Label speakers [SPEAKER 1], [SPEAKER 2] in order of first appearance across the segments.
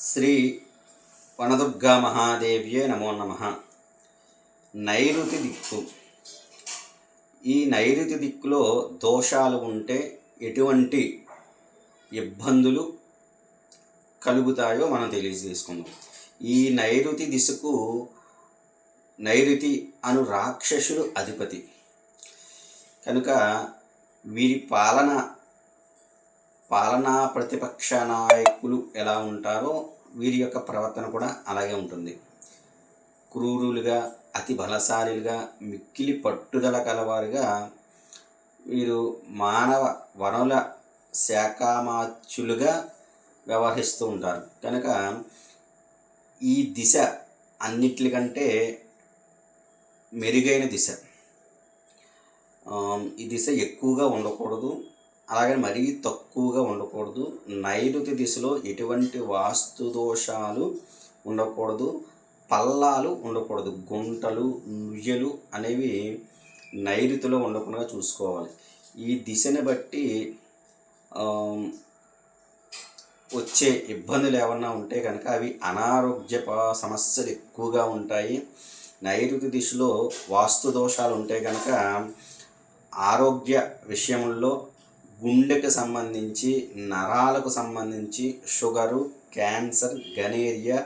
[SPEAKER 1] శ్రీ వనదుర్గా మహాదేవ్యే నమో నమ. నైరుతి దిక్కు. ఈ నైరుతి దిక్కులో దోషాలు ఉంటే ఎటువంటి ఇబ్బందులు కలుగుతాయో మనం తెలియజేసుకుందాం. ఈ నైరుతి దిశకు నైరుతి అను రాక్షసుడు అధిపతి. కనుక వీరి పాలన పాలనా ప్రతిపక్ష నాయకులు ఎలా ఉంటారో వీరి యొక్క ప్రవర్తన కూడా అలాగే ఉంటుంది. క్రూరులుగా అతి బలశాలిలుగా మిక్కిలి పట్టుదల కలవారుగా వీరు మానవ వనరుల శాఖామాచ్యులుగా వ్యవహరిస్తూ ఉంటారు. కనుక ఈ దిశ అన్నిటికంటే మెరుగైన దిశ. ఈ దిశ ఎక్కువగా ఉండకూడదు. అలాగే మరీ తక్కువగా ఉండకూడదు. నైరుతి దిశలో ఎటువంటి వాస్తు దోషాలు ఉండకూడదు. పల్లాలు ఉండకూడదు. గుంటలు నుయ్యలు అనేవి నైరుతిలో ఉండకుండా చూసుకోవాలి. ఈ దిశని బట్టి వచ్చే ఇబ్బందులు ఏమన్నా ఉంటే కనుక అవి అనారోగ్య సమస్యలు ఎక్కువగా ఉంటాయి. నైరుతి దిశలో వాస్తు దోషాలు ఉంటే కనుక ఆరోగ్య విషయంలో గుండెకు సంబంధించి నరాలకు సంబంధించి షుగరు క్యాన్సర్ గనేరియా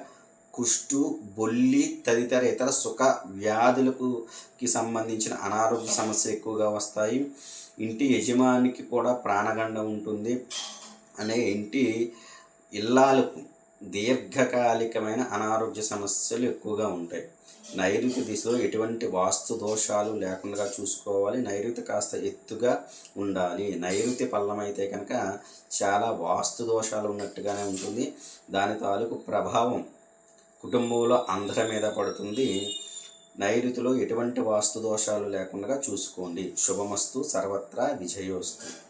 [SPEAKER 1] కుష్టు బొల్లి తదితర ఇతర సుఖ వ్యాధులకు సంబంధించిన అనారోగ్య సమస్య ఎక్కువగా వస్తాయి. ఇంటి యజమానికి కూడా ప్రాణగండం ఉంటుంది. అనే ఇంటి ఇల్లాలకు దీర్ఘకాలికమైన అనారోగ్య సమస్యలు ఎక్కువగా ఉంటాయి. నైరుతి దిశలో ఎటువంటి వాస్తు దోషాలు లేకుండా చూసుకోవాలి. నైరుతి కాస్త ఎత్తుగా ఉండాలి. నైరుతి పల్లం అయితే కనుక చాలా వాస్తు దోషాలు ఉన్నట్టుగానే ఉంటుంది. దాని తాలూకు ప్రభావం కుటుంబంలో అందరి మీద పడుతుంది. నైరుతిలో ఎటువంటి వాస్తు దోషాలు లేకుండా చూసుకోండి. శుభమస్తు. సర్వత్రా విజయోస్తు.